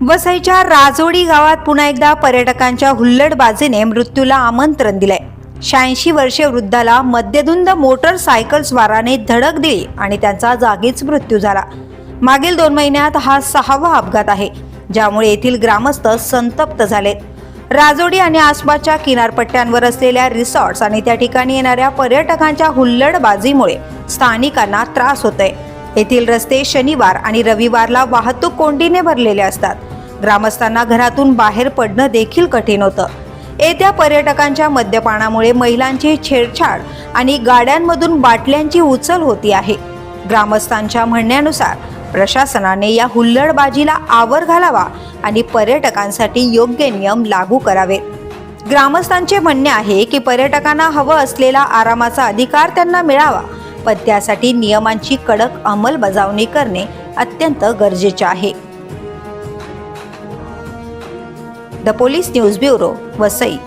वसईच्या राजोडी गावात पुन्हा एकदा पर्यटकांच्या हुल्लडबाजीने मृत्यूला आमंत्रण दिलंय. शहाऐंशी वर्षे वृद्धाला मद्यधुंद मोटरसायकलस्वाराने धडक दिली आणि त्यांचा जागीच मृत्यू झाला. मागील दोन महिन्यात हा सहावा अपघात आहे ज्यामुळे येथील ग्रामस्थ संतप्त झालेत राजोडी आणि आसपासच्या किनारपट्ट्यांवर असलेल्या रिसॉर्ट्स आणि त्या ठिकाणी येणाऱ्या पर्यटकांच्या हुल्लडबाजीमुळे स्थानिकांना त्रास होतोय. येथील रस्ते शनिवार आणि रविवारला वाहतूक कोंडीने भरलेले असतात. ग्रामस्थांना घरातून बाहेर पडणं देखील कठीण होतं. येत्या पर्यटकांच्या मद्यपानामुळे महिलांची छेडछाड आणि गाड्यांमधून बाटल्यांची उचल होती आहे. ग्रामस्थांच्या म्हणण्यानुसार प्रशासनाने या हुल्लडबाजीला आवर घालावा आणि पर्यटकांसाठी योग्य नियम लागू करावेत. ग्रामस्थांचे म्हणणे आहे की पर्यटकांना हवं असलेला आरामाचा अधिकार त्यांना मिळावा पण त्यासाठी नियमांची कडक अंमलबजावणी करणे अत्यंत गरजेचे आहे. The police news bureau Vasai.